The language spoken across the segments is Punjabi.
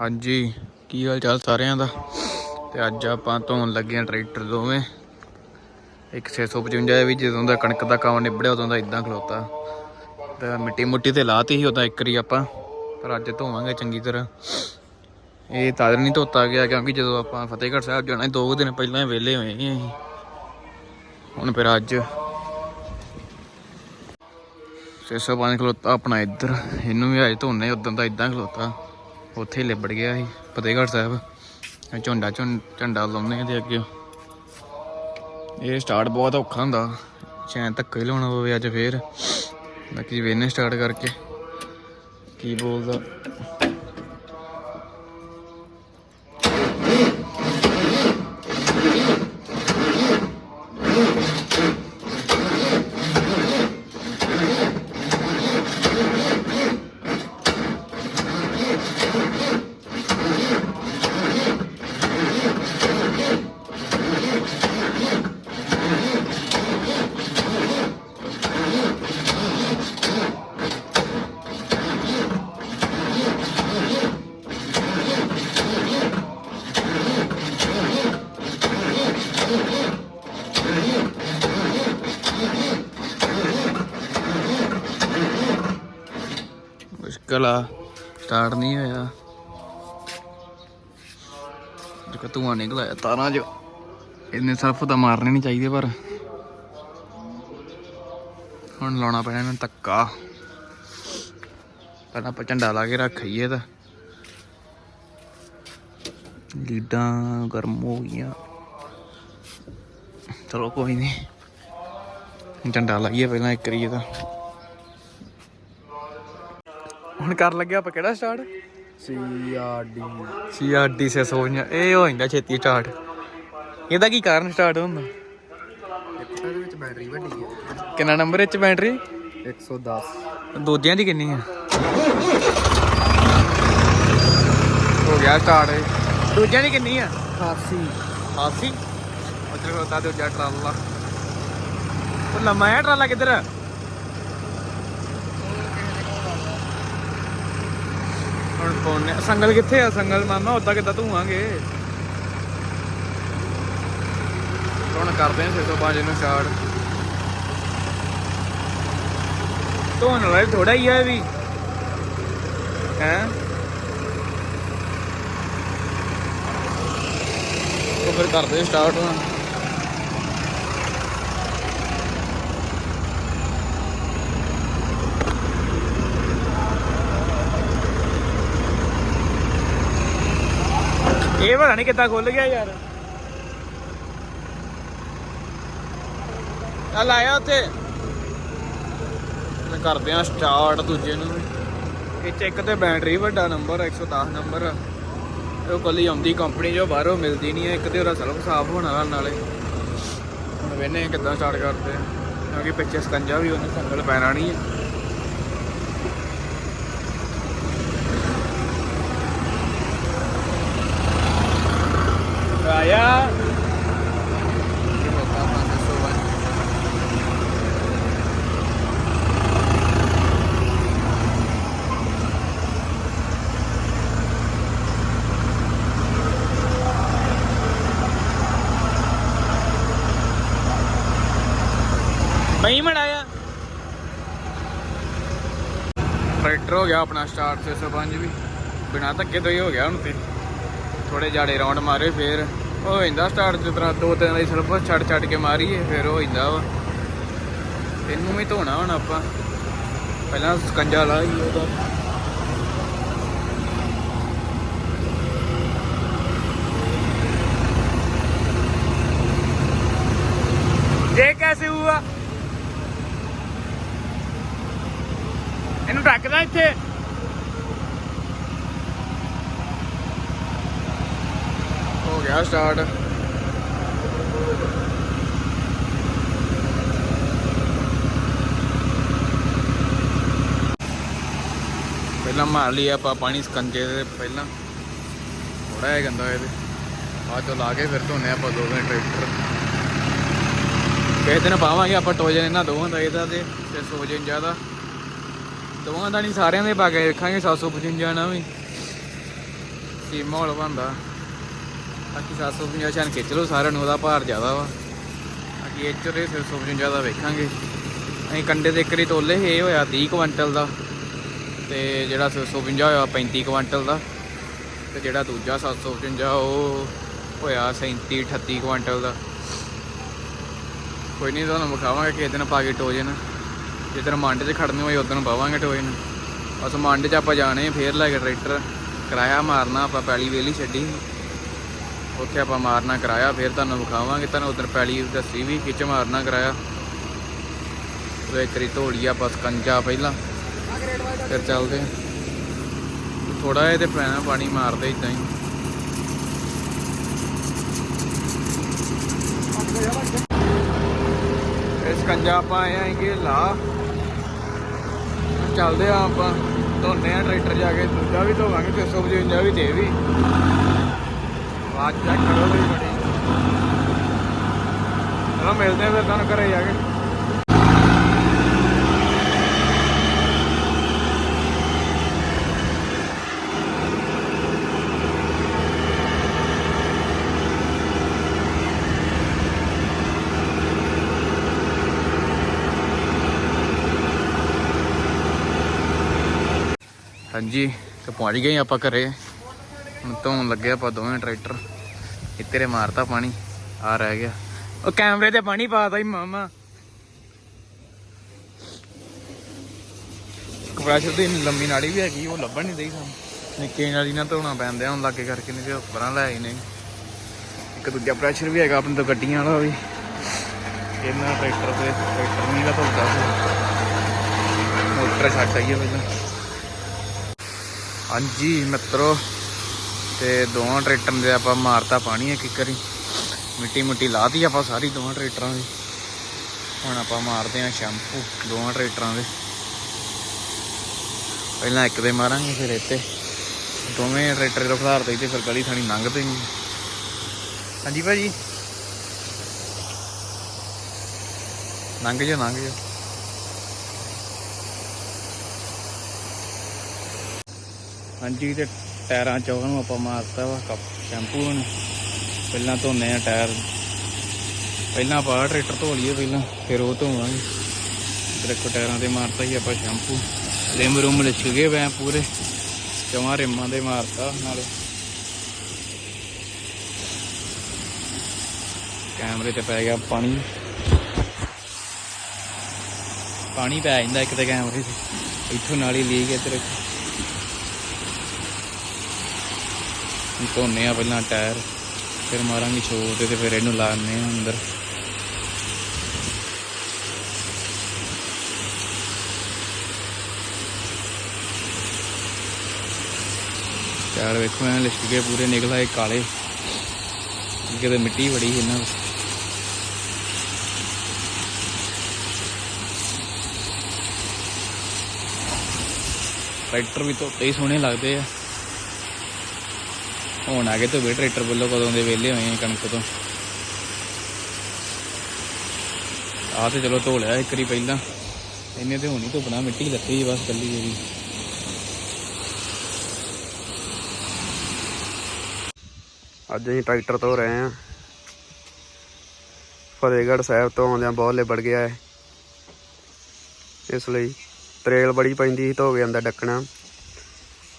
ਹਾਂਜੀ, ਕੀ ਹਾਲ ਚਾਲ ਸਾਰਿਆਂ ਦਾ? ਤੇ ਅੱਜ ਆਪਾਂ ਧੋਣ ਲੱਗੇ ਆ ਟਰੈਕਟਰ ਦੋਵੇਂ। ਇੱਕ 655 ਹੈ ਵੀ ਜਦੋਂ ਦਾ ਕਣਕ ਦਾ ਕੰਮ ਨਿਬੜਿਆ, ਉਦੋਂ ਦਾ ਇਦਾਂ ਖਲੋਤਾ। ਤੇ ਮਿੱਟੀ ਮੁੱਟੀ ਤੇ ਲਾਤੀ ਸੀ, ਉਦਾਂ ਇੱਕ ਰੀ ਆਪਾਂ। ਪਰ ਅੱਜ ਧੋਵਾਂਗੇ ਚੰਗੀ ਤਰ੍ਹਾਂ। ਇਹ ਤਦ ਨਹੀਂ ਧੋਤਾ ਗਿਆ, ਕਿਉਂਕਿ ਜਦੋਂ ਆਪਾਂ ਫਤਿਹਗੜ੍ਹ ਸਾਹਿਬ ਜਾਣਾ ਦੋ ਕੁ ਦਿਨ ਪਹਿਲਾਂ ਹੀ ਵਿਹਲੇ ਹੋਏ ਸੀ ਹੁਣ ਫਿਰ ਅੱਜ 605 ਖਲੋਤਾ ਆਪਣਾ ਇੱਧਰ। ਇਹਨੂੰ ਵੀ ਅੱਜ ਧੋਣੇ ਉਦੋਂ ਦਾ ਇਦਾਂ ਖਲੋਤਾ। ਉੱਥੇ ਹੀ ਲਿਬੜ ਗਿਆ ਸੀ, ਫਤਿਹਗੜ੍ਹ ਸਾਹਿਬ। ਝੰਡਾ ਝੁੰ, ਝੰਡਾ ਲਾਉਂਦੇ ਆ ਤੇ ਅੱਗੇ। ਇਹ ਸਟਾਰਟ ਬਹੁਤ ਔਖਾ ਹੁੰਦਾ। ਚੈਨ ਧੱਕਾ ਹੀ ਲਾਉਣਾ ਪਵੇ ਅੱਜ ਫੇਰ। ਬਾਕੀ ਵੇਨੇ ਸਟਾਰਟ ਕਰਕੇ। ਕੀ ਬੋਲਦਾ? ਮੁਸ਼ਕਲ ਆ। ਸਟਾਰਟ ਨਹੀਂ ਹੋਇਆ। ਜਿਹੜਾ ਧੂਆਂ ਨਿਕਲਿਆ ਤਾਰਾਂ 'ਚ। ਇੰਨੇ ਸਰਫ ਤਾਂ ਮਾਰਨੇ ਨਹੀਂ ਚਾਹੀਦੇ, ਪਰ ਹੁਣ ਲਾਉਣਾ ਪੈਣਾ ਇਹਨੂੰ ਧੱਕਾ। ਪਹਿਲਾਂ ਆਪਾਂ ਝੰਡਾ ਲਾ ਕੇ ਰੱਖਈਏ ਤਾਂ। ਲੀਡਾਂ ਗਰਮ ਹੋ ਗਈਆਂ। ਚਲੋ ਕੋਈ ਨਹੀਂ ਝੰਡਾ ਲਾਈਏ ਪਹਿਲਾਂ ਇੱਕ ਰੀਏ ਤਾਂ। ਹੁਣ ਕਰ ਲੱਗਿਆ ਆਪਾਂ ਕਿਹੜਾ start C R D CRD ਸੇ ਸੋਈਆਂ ਇਹ ਹੋ ਜਾਂਦਾ ਛੇਤੀ ਸਟਾਰਟ ਇਹਦਾ ਕੀ ਕਾਰਨ ਸਟਾਰਟ ਹੁੰਦਾ ਇਹਦੇ ਵਿੱਚ ਬੈਟਰੀ ਵੱਡੀ ਹੈ। ਕਿੰਨਾ ਨੰਬਰ ਵਿੱਚ ਬੈਟਰੀ 110 ਦੂਜਿਆਂ ਦੀ ਕਿੰਨੀ ਆ ਹੋ ਗਿਆ ਸਟਾਰਟ ਦੂਜਿਆਂ ਦੀ ਕਿੰਨੀ ਆ 88 80 ਉਧਰ ਹੁੰਦਾ ਦੂਜਾ ਟਰਾਲਾ। ਉਹ ਲੰਮਾ ਹੈ ਟਰਾਲਾ ਕਿੱਧਰ ਆ? ਹੁਣ ਪੌਨੇ ਸੰਗਲ ਕਿੱਥੇ ਆ? ਸੰਗਲ ਮਾਮਾ ਉਦਾਂ ਕਿੱਦਾਂ ਧੂਆਂਗੇ ਹੁਣ ਕਰਦੇ ਆ 605 ਨੂੰ ਸਟਾਰਟ ਧੋਣ ਵਾਲਾ ਥੋੜਾ ਹੀ ਆ ਇਹ ਵੀ। ਹੈ? ਉਹ ਫਿਰ ਕਰਦੇ ਸਟਾਰਟ ਹੁਣ। ਇਹ ਪਤਾ ਨਹੀਂ ਕਿੱਦਾਂ ਖੁੱਲ ਗਿਆ ਯਾਰ। ਚੱਲ ਆਇਆ ਉੱਥੇ। ਮੈਂ ਕਰਦੇ ਆ ਸਟਾਰਟ ਦੂਜੇ ਨੂੰ। ਵੀ। ਇਹ 'ਚ ਇੱਕ ਤੇ ਬੈਟਰੀ ਵੱਡਾ ਨੰਬਰ 110 ਨੰਬਰ ਆ। ਉਹ ਕੱਲੀ ਆਉਂਦੀ ਕੰਪਨੀ ਜੋ ਬਾਹਰੋਂ ਮਿਲਦੀ ਨਹੀਂ ਹੈ ਇੱਕ ਤੇ ਉਹਦਾ ਸਲਫ ਸਾਫ਼ ਹੋਣ ਵਾਲਾ ਨਾਲੇ। ਹੁਣ ਵੇਨੇ ਕਿੱਦਾਂ ਸਟਾਰਟ ਕਰਦੇ ਆ। ਕਿਉਂਕਿ ਪਿੱਛੇ ਸਕੰਜਾ ਵੀ ਉਹਨੇ ਸੰਗਲ ਪੈਣਾ ਨਹੀਂ ਹੈ ਟਰੈਕਟਰ ਹੋ ਗਿਆ ਆਪਣਾ ਸਟਾਰਟ 605 ਵੀ ਬਿਨਾ ਧੱਕੇ ਤੋਂ ਹੀ ਹੋ ਗਿਆ ਹੁਣ ਤੇ ਥੋੜੇ ਜਾੜੇ ਰਾਉਂਡ ਮਾਰੇ ਫੇਰ ਹੋ ਜਾਂਦਾ ਸਟਾਰਟ ਜਿਸ ਤਰ੍ਹਾਂ ਦੋ ਤਿੰਨ ਵਾਰੀ ਸਿਰਫ ਛੱਡ ਛੱਡ ਕੇ ਮਾਰੀਏ ਫੇਰ ਹੋ ਜਾਂਦਾ ਵਾ ਇਹਨੂੰ ਵੀ ਧੋਣਾ ਹੁਣ ਆਪਾਂ ਪਹਿਲਾਂ ਸਕੰਜਾ ਲਾਈਏ ਉਹਦਾ ये कैसे हुआ ਇਹਨੂੰ ਟੱਕਦਾ ਇੱਥੇ। ਹੋ ਗਿਆ ਸਟਾਰਟ ਪਹਿਲਾਂ ਮਾਰ ਲਈ ਆਪਾਂ ਪਾਣੀ ਸਕੰਜੇ ਦੇ ਪਹਿਲਾਂ। ਥੋੜਾ ਜਿਹਾ ਗੰਦਾ ਇਹਦੇ। ਬਾਅਦ ਚੋਂ ਲਾ ਕੇ ਫਿਰ ਧੋਨੇ ਆਪਾਂ ਦੋ ਦਿਨ ਟਰੈਕਟਰ। ਕਿਸੇ ਦਿਨ ਪਾਵਾਂਗੇ ਆਪਾਂ ਟੋਜਨ ਇਹਨਾਂ ਦੋਵਾਂ ਦਾ ਇਹਦਾ ਤੇ ਤੇ ਸੋਜਨ ਜ਼ਿਆਦਾ ਦੋਵਾਂ ਦਾ ਨਹੀਂ, ਸਾਰਿਆਂ ਦੇ ਪਾ ਕੇ ਵੇਖਾਂਗੇ 755 ਨਾ ਵੀ। ਬਾਕੀ ਮਾਹੌਲ ਬਣਦਾ। ਬਾਕੀ 750 ਛਾਨ ਖਿੱਚ ਲਓ ਸਾਰਿਆਂ ਨੂੰ ਉਹਦਾ ਭਾਰ ਜ਼ਿਆਦਾ ਵਾ। ਬਾਕੀ ਇਹ ਚੋਂ 650 ਦਾ ਵੇਖਾਂਗੇ। ਅਸੀਂ ਕੰਡੇ ਦੇ ਇੱਕਰੀ ਤੋਲੇ ਇਹ ਹੋਇਆ 30 ਕੁਇੰਟਲ ਦਾ। ਤੇ ਜਿਹੜਾ 650 ਹੋਇਆ 35 ਕੁਇੰਟਲ ਦਾ। ਤੇ ਜਿਹੜਾ ਦੂਜਾ 755 ਉਹ ਹੋਇਆ 37 38 ਕੁਇੰਟਲ ਦਾ। ਕੋਈ ਨਹੀਂ, ਤੁਹਾਨੂੰ ਵਿਖਾਵਾਂਗੇ, ਕਿਸੇ ਦਿਨ ਪਾ ਕੇ ਟੋਜਨ। ਜਿੱਦਣ ਮੰਡ 'ਚ ਖੜਨੇ ਹੋਏ ਉਦੋਂ ਪਾਵਾਂਗੇ ਟੋਜਨ ਬਸ ਮੰਡ 'ਚ ਆਪਾਂ ਜਾਣੇ ਆ, ਫੇਰ ਲੈ ਕੇ ਟਰੈਕਟਰ। ਕਿਰਾਇਆ ਮਾਰਨਾ ਆਪਾਂ ਪੈਲੀ ਵੇਲੀ ਛੱਡੀ। ਉੱਥੇ ਆਪਾਂ ਮਾਰਨਾ ਕਿਰਾਇਆ ਫੇਰ ਤੁਹਾਨੂੰ ਵਿਖਾਵਾਂਗੇ। ਤੁਹਾਨੂੰ ਉਧਰ ਪੈਲੀ ਦੱਸੀ ਵੀ ਖਿੱਚ ਮਾਰਨਾ ਕਿਰਾਇਆ। ਉਹ ਇੱਕ ਰੀ ਧੋਲੀ ਆ ਬਸ ਪਹਿਲਾਂ। ਫਿਰ ਚੱਲਦੇ ਥੋੜਾ ਜਿਹਾ ਤੇ ਪੈਣਾ ਪਾਣੀ ਮਾਰਦੇ ਇਦਾਂ ਹੀ। ਇਸ ਕੰਜਾ ਆਪਾਂ ਆਏ ਆਂਗੇ ਲਾ। ਚੱਲਦੇ ਆ ਆਪਾਂ, ਧੋਨੇ ਆ ਟਰੈਕਟਰ ਜਾ ਕੇ, ਦੂਜਾ ਵੀ ਧੋਵਾਂਗੇ 355 ਵੀ ਤੇ ਵੀ। ਆਵਾਜ਼ ਚੈੱਕ ਕਰੋ ਬੜੀ ਚਲੋ ਮਿਲਦੇ ਆ ਫਿਰ ਤੁਹਾਨੂੰ ਘਰੇ ਜਾ ਕੇ। ਹਾਂਜੀ, ਤੇ ਪਹੁੰਚ ਗਏ ਆਪਾਂ ਘਰੇ। ਹੁਣ ਧੋਣ ਲੱਗੇ ਆਪਾਂ ਦੋਵੇਂ ਟਰੈਕਟਰ। ਇਹ ਮਾਰਤਾ ਪਾਣੀ ਆ ਰਹਿ ਗਿਆ। ਉਹ ਕੈਮਰੇ ਤੇ ਪਾਣੀ ਪਾਤਾ ਹੀ ਮਾਮਾ। ਕੰਪਰੈਸ਼ਰ ਦੀ ਲੰਮੀ ਨਾਲੀ ਵੀ ਹੈਗੀ, ਉਹ ਲੱਭਣ ਨਹੀਂ ਦਈ ਸਾਨੂੰ। ਨਿੱਕੇ ਨਾਲੀ ਨਾਲ ਧੋਣਾ ਪੈਂਦਾ ਹੁਣ ਲਾਗੇ ਕਰਕੇ ਨਹੀਂ ਤੇ ਉੱਪਰਾਂ ਲੈ ਆਈ ਨੇ। ਇੱਕ ਦੂਜਾ ਪ੍ਰੈਸ਼ਰ ਵੀ ਹੈਗਾ ਆਪਣੇ ਤੋਂ ਗੱਡੀਆਂ ਵਾਲਾ ਵੀ। ਇਹਨਾਂ ਟਰੈਕਟਰ ਤੇ, ਟਰੈਕਟਰ ਨਹੀਂ ਦਾ ਧੋਦਾ। ਮੋਟਰ ਛੱਡ ਆਈਏ ਪਹਿਲਾਂ। ਹਾਂਜੀ ਮਿੱਤਰੋ, ਤੇ ਦੋਵਾਂ ਟਰੈਕਟਰਾਂ ਦੇ ਆਪਾਂ ਮਾਰਤਾ ਪਾਣੀ ਇੱਕ ਇੱਕ ਵਾਰੀ। ਮਿੱਟੀ ਮੁੱਟੀ ਲਾਤੀ ਆਪਾਂ ਸਾਰੀ ਦੋਵਾਂ ਟਰੈਕਟਰਾਂ ਦੀ। ਹੁਣ ਆਪਾਂ ਮਾਰਦੇ ਆਂ ਸ਼ੈਂਪੂ ਦੋਵਾਂ ਟਰੈਕਟਰਾਂ ਦੇ। ਪਹਿਲਾਂ ਇੱਕ ਦੇ ਮਾਰਾਂਗੇ ਫਿਰ ਇੱਥੇ। ਦੋਵੇਂ ਟਰੈਕਟਰ ਜਦੋਂ ਖਲਾਰਦੇ ਤੇ ਫਿਰ ਗਲੀ ਥਾਣੀ ਲੰਘਦੇ ਨਹੀਂ। ਹਾਂਜੀ ਭਾਜੀ। ਲੰਘ ਜਾ ਲੰਘ ਜਾ ਹਾਂਜੀ, ਤੇ ਟਾਇਰਾਂ ਚੋਂ ਨੂੰ ਆਪਾਂ ਮਾਰਤਾ ਵਾ, ਕੱਪ, ਸ਼ੈਂਪੂ ਹੁਣ ਪਹਿਲਾਂ ਧੋਨੇ ਆ ਟਾਇਰ। ਪਹਿਲਾਂ ਆਪਾਂ ਟਰੈਕਟਰ ਧੋ ਲਈਏ ਪਹਿਲਾਂ, ਫਿਰ ਉਹ ਧੋਵਾਂਗੇ। ਦੇਖੋ ਟਾਇਰਾਂ ਤੇ ਮਾਰਤਾ ਹੀ ਆਪਾਂ ਸ਼ੈਂਪੂ। ਰਿਮ ਰੂਮ ਲਿਛ ਗਏ ਵੈ ਪੂਰੇ। ਜਮਾਂ ਰਿਮਾਂ ਦੇ ਮਾਰਤਾ ਨਾਲੇ। ਕੈਮਰੇ ਤੇ ਪੈ ਗਿਆ ਪਾਣੀ। ਪਾਣੀ ਪੈ ਜਾਂਦਾ ਇੱਕ ਤੇ ਕੈਮਰੇ ਤੇ ਇੱਥੋਂ ਨਾਲੀ ਲੀਕ ਇੱਧਰ ਧੋਨੇ ਆ ਪਹਿਲਾਂ ਟਾਇਰ, ਫਿਰ ਮਾਰਾਂਗੇ ਛੋਟ ਤੇ ਫਿਰ ਇਹਨੂੰ ਲਾਣੇ ਆ ਅੰਦਰ। ਟਾਇਰ ਵੇਖੋ ਐ ਲਿਸ਼ਕ ਕੇ ਪੂਰੇ ਨਿਕਲ ਆਏ ਕਾਲੇ। ਕਿਤੇ ਮਿੱਟੀ ਬੜੀ ਸੀ ਇਹਨਾਂ ਵਿੱਚ ਟਰੈਕਟਰ ਵੀ ਧੋਤੇ ਹੀ ਸੋਹਣੇ ਲੱਗਦੇ ਆ। ਹੁਣ ਆ ਗਏ ਧੋਵੇ ਟਰੈਕਟਰ ਵੱਲੋਂ ਕਦੋਂ ਦੇ ਵਿਹਲੇ ਹੋਏ ਕਣਕ ਤੋਂ। ਆ ਤੇ ਚਲੋ ਧੋ ਲਿਆ ਇੱਕ ਵਾਰੀ ਪਹਿਲਾਂ। ਇਹਨੇ ਤੇ ਹੁਣ ਧੁੱਪਣਾ, ਮਿੱਟੀ ਲੱਤੀ ਬਸ ਕੱਲੀ ਜਿਹੜੀ ਅੱਜ ਅਸੀਂ ਟਰੈਕਟਰ ਤੋਂ ਰਹੇ ਹਾਂ। ਫਤਿਹਗੜ੍ਹ ਸਾਹਿਬ ਤੋਂ ਆਉਂਦਿਆਂ ਬਹੁਤ ਲਿਬੜ ਗਿਆ ਹੈ। ਇਸ ਲਈ ਤਰੇਲ ਬੜੀ ਪੈਂਦੀ ਸੀ, ਧੋ ਕੇ ਅੰਦਰ ਡੱਕਣਾ।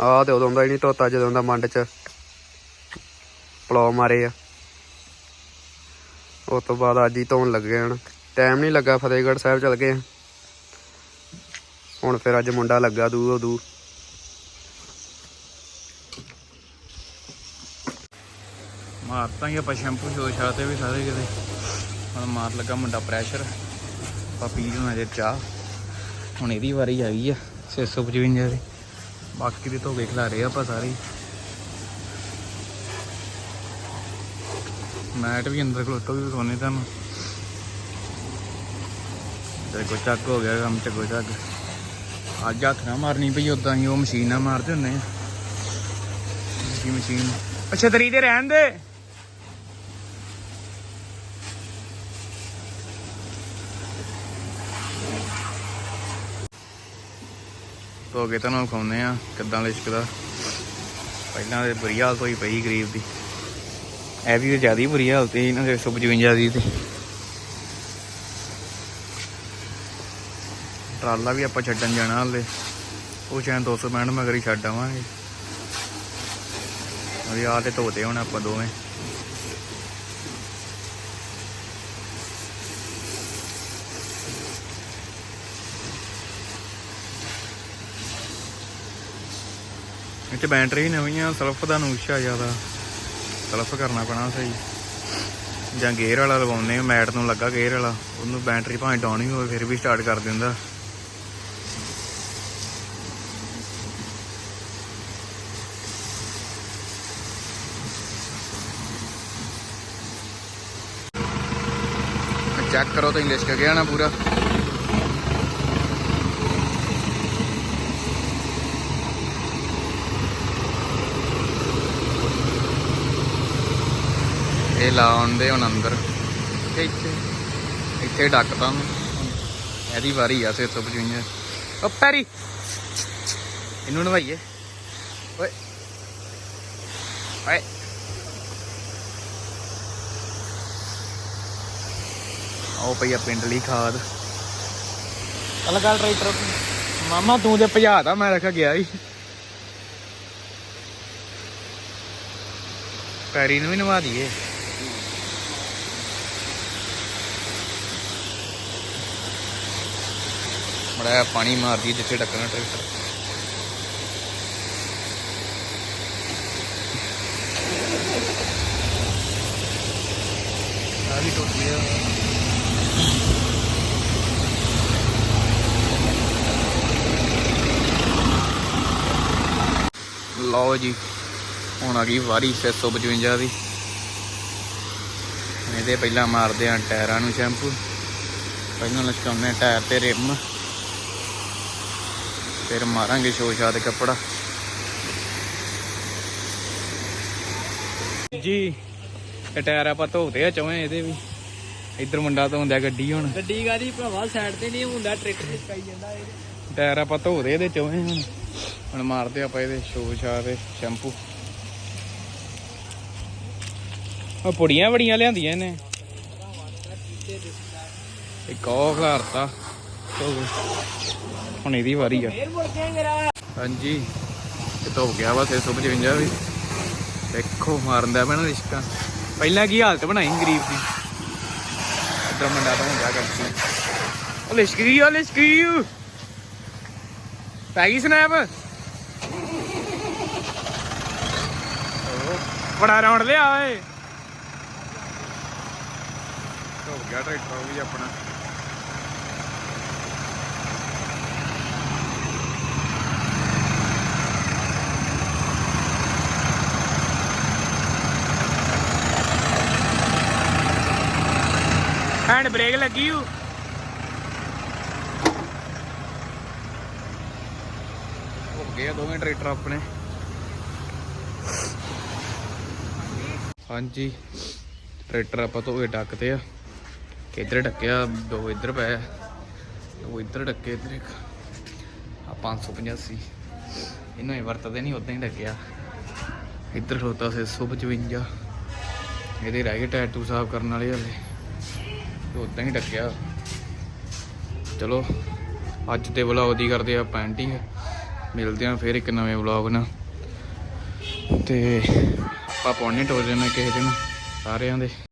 ਆਹ ਤੇ ਉਦੋਂ ਦਾ ਹੀ ਨਹੀਂ ਧੋਤਾ, ਜਦੋਂ ਦਾ ਮੰਡ ਚ ਪਲੋ ਮਾਰੇ ਆ। ਉਸ ਤੋਂ ਬਾਅਦ ਅੱਜ ਹੀ ਧੋਣ ਲੱਗੇ ਹਨ ਟਾਈਮ ਨਹੀਂ ਲੱਗਾ, ਫਤਿਹਗੜ੍ਹ ਸਾਹਿਬ ਚਲ ਗਏ ਹੁਣ ਫਿਰ ਅੱਜ ਮੁੰਡਾ ਲੱਗਾ ਦੂ ਦੂ ਮਾਰਤਾ ਹੀ ਆਪਾਂ ਸ਼ੈਂਪੂ ਸ਼ੋ ਸ਼ਾ ਤੇ ਵੀ ਸਾਰੇ ਕਿਤੇ। ਹੁਣ ਮਾਰ ਲੱਗਾ ਮੁੰਡਾ ਪ੍ਰੈਸ਼ਰ ਆਪਾਂ ਪੀ ਲੈਣਾ ਜੇ ਚਾਹ। ਹੁਣ ਇਹਦੀ ਵਾਰੀ ਆ ਗਈ ਆ 655 ਦੀ। ਬਾਕੀ ਦੇ ਧੋ ਕੇ ਖਿਲਾਰੇ ਆ ਆਪਾਂ ਸਾਰੇ। ਮੈਟ ਵੀ ਅੰਦਰ ਖਲੋਤੋ ਵੀ ਵਿਖਾਉਣੇ ਤੁਹਾਨੂੰ। ਤੇ ਕੋ ਚੱਕ ਹੋ ਗਿਆ, ਕੰਮ ਚ ਚੱਕ ਅੱਜ ਹੱਥ ਨਾ ਮਾਰਨੀ ਪਈ ਉਦਾਂ ਹੀ ਉਹ ਮਸ਼ੀਨ ਨਾਲ ਮਾਰਦੇ ਹੁੰਦੇ ਆ। ਕੀ ਮਸ਼ੀਨ? ਅੱਛਾ ਤਰੀ ਤੇ ਰਹਿਣ ਦੇ। ਧੋ ਕੇ ਤੁਹਾਨੂੰ ਵਿਖਾਉਂਦੇ ਆ, ਕਿੱਦਾਂ ਲਿਸ਼ਕਦਾ। ਪਹਿਲਾਂ ਤੇ ਬੁਰੀ ਹਾਲਤ ਹੋਈ ਪਈ ਗਰੀਬ ਦੀ। ਇਹ ਤੇ ਜ਼ਿਆਦਾ ਹੀ ਬੁਰੀ ਹਾਲਤ ਸੀ, ਇਹਨਾਂ ਦੇ 155 ਦੀ ਤੇ। ਟਰਾਲਾ ਵੀ ਆਪਾਂ ਛੱਡਣ ਜਾਣਾ ਹਲੇ। ਉਹ ਸ਼ਾਇਦ 200 ਮਿੰਟ ਮਗਰ ਹੀ ਛੱਡ ਆਵਾਂਗੇ। ਅਰੇ ਆ ਤੇ ਧੋਤੇ ਹੁਣ ਆਪਾਂ ਦੋਵੇਂ। ਇਹ ਤੇ ਬੈਟਰੀ ਨਵੀਆਂ, ਸਲਫ ਦਾ ਨੁਕਸ਼ਾ ਜ਼ਿਆਦਾ। ਸਲਫ ਕਰਨਾ ਪੈਣਾ ਸਹੀ। ਜਾਂ ਗੇਅਰ ਵਾਲਾ ਲਵਾਉਨੇ ਮੈਟ ਨੂੰ ਲੱਗਾ ਗੇਅਰ ਵਾਲਾ, ਉਹਨੂੰ ਬੈਟਰੀ ਭਾਵੇਂ ਡਾਊਨ ਹੀ ਹੋਵੇ, ਫਿਰ ਵੀ ਸਟਾਰਟ ਕਰ ਦਿੰਦਾ। ਚੈੱਕ ਕਰੋ ਤਾਂ ਇੰਗਲਿਸ਼ ਕਰ ਗਿਆ ਨਾ ਪੂਰਾ। ਇਹ ਲਾਉਂਦੇ ਹੁਣ ਅੰਦਰ। ਇੱਥੇ ਇੱਥੇ। ਡੱਕਦਾ ਇਹਦੀ ਵਾਰੀ ਆ ਸੇ ਤੋਂ ਬਜੂਈਆਂ ਓ ਪੈਰੀ। ਇਹਨੂੰ ਨਵਾਈਏ। ਓਏ। ਓਏ। ਆਓ ਪਈਆ ਪਿੰਡਲੀ ਖਾਦ। ਚੱਲ ਗੱਲ ਟਰੈਕਟਰ ਮਾਮਾ ਤੂੰ ਤੇ ਭਜਾਤਾ ਮੈਂ ਰੱਖਿਆ ਗਿਆ ਹੀ ਪੈਰੀ ਨੂੰ ਵੀ ਨਵਾ ਦਈਏ। ਮੜਾ ਪਾਣੀ ਮਾਰਦੀ ਜਿੱਥੇ ਡੱਕਣਾ ਟਰੈਕਟਰ। ਆ ਵੀ ਟੁੱਟ ਗਿਆ। ਲਓ ਜੀ ਹੁਣ ਆ ਗਈ ਵਾਰੀ 655 ਦੀ। ਇਹਦੇ ਪਹਿਲਾਂ ਮਾਰਦੇ ਆ ਟਾਇਰਾਂ ਨੂੰ ਸ਼ੈਂਪੂ। ਪਹਿਲਾਂ ਲਸਕਾਉਂਦੇ ਆ ਟਾਇਰ ਤੇ ਰਿਮ। ਫਿਰ ਮਾਰਾਂਗੇ ਸ਼ੋਸ਼ਾ ਤੇ ਕੱਪੜਾ। ਜੀ ਟਾਇਰ ਆਪਾਂ ਧੋਤੇ ਆ ਚਵੇਂ ਇਹਦੇ ਵੀ। ਇੱਧਰ ਮੁੰਡਾ ਧੋਂਦਾ ਗੱਡੀ ਹੁਣ। ਗੱਡੀ ਗਾਦੀ ਭਰਾਵਾ ਸਾਈਡ ਤੇ ਨਹੀਂ ਹੁੰਦਾ ਟਰੈਕਟਰ ਤੇ ਸਕਾਈ ਜਾਂਦਾ ਇਹ। ਟਾਇਰ ਆਪਾਂ ਧੋਦੇ ਇਹਦੇ ਚਵੇਂ ਹੁਣ। ਹੁਣ ਮਾਰਦੇ ਆਪਾਂ ਇਹਦੇ ਸ਼ੋਸ਼ਾ ਤੇ ਸ਼ੈਂਪੂ। ਉਹ ਪੁੜੀਆਂ ਬੜੀਆਂ ਲਿਆਂਦੀਆਂ ਇਹਨੇ। ਇੱਕ ਉਹ ਘਰਤਾ ਹੁਣ ਇਹਦੀ ਵਾਰੀ ਆ। ਹਾਂਜੀ। ਇਹ ਧੋ ਗਿਆ ਵਾ 655 ਵੀ। ਦੇਖੋ ਮਾਰਦਾ ਪੈਣਾ ਰਿਸ਼ਕਾ ਪਹਿਲਾਂ ਕੀ ਹਾਲਤ ਬਣਾਈ ਗਰੀਬ ਦੀ? ਇਧਰ ਮੁੰਡਾ ਤਾਂ ਹੁੰਦਾ ਕਰਦੀ। ਉਹ ਲਿਸ਼ਕੀ ਉਹ ਲਿਸ਼ਕੀ ਪੈ ਗਈ ਸਨੈਪ? ਬੜਾ ਰੌਣ ਲਿਆ ਓਏ। ਧੋ ਗਿਆ ਟਰੈਕਟਰ ਵੀ ਆਪਣਾ। ਹੈਂਡ ਬ੍ਰੇਕ ਲੱਗੀ ਹੂ ਗਏ ਦੋਵੇਂ ਟਰੈਕਟਰ ਆਪਣੇ। ਹਾਂਜੀ, ਟਰੈਕਟਰ ਆਪਾਂ ਧੋਏ ਡੱਕਦੇ ਆ। ਕਿੱਧਰ ਡੱਕਿਆ ਦੋ ਇੱਧਰ ਪਏ ਆ। ਉਹ ਇੱਧਰ ਡੱਕੇ ਇੱਧਰ ਇੱਕ। ਆ 585 ਇਹਨੂੰ ਹੀ ਵਰਤਦੇ ਨਹੀਂ ਉਦਾਂ ਹੀ ਡੱਕਿਆ ਇੱਧਰ ਖਲੋਤਾ ਸੀ 155 ਇਹਦੇ ਰਹਿ ਗਏ ਟੈਟੂ ਸਾਫ਼ ਕਰਨ ਵਾਲੇ ਹਲੇ। ਤੇ ਉਦਾਂ ਹੀ ਡੱਕਿਆ ਚਲੋ, ਅੱਜ ਤੇ ਵਲੌਗ ਦੀ ਕਰਦੇ ਆ ਪੈਂਟਿੰਗ ਮਿਲਦੇ ਆ ਫਿਰ ਇੱਕ ਨਵੇਂ ਵਲੌਗ ਨਾਲ। ਤੇ ਆਪਾਂ ਪੌਣੇ ਟੋਰ ਜਣਾ ਕਿਸੇ ਦਿਨ, ਸਾਰਿਆਂ ਦੇ।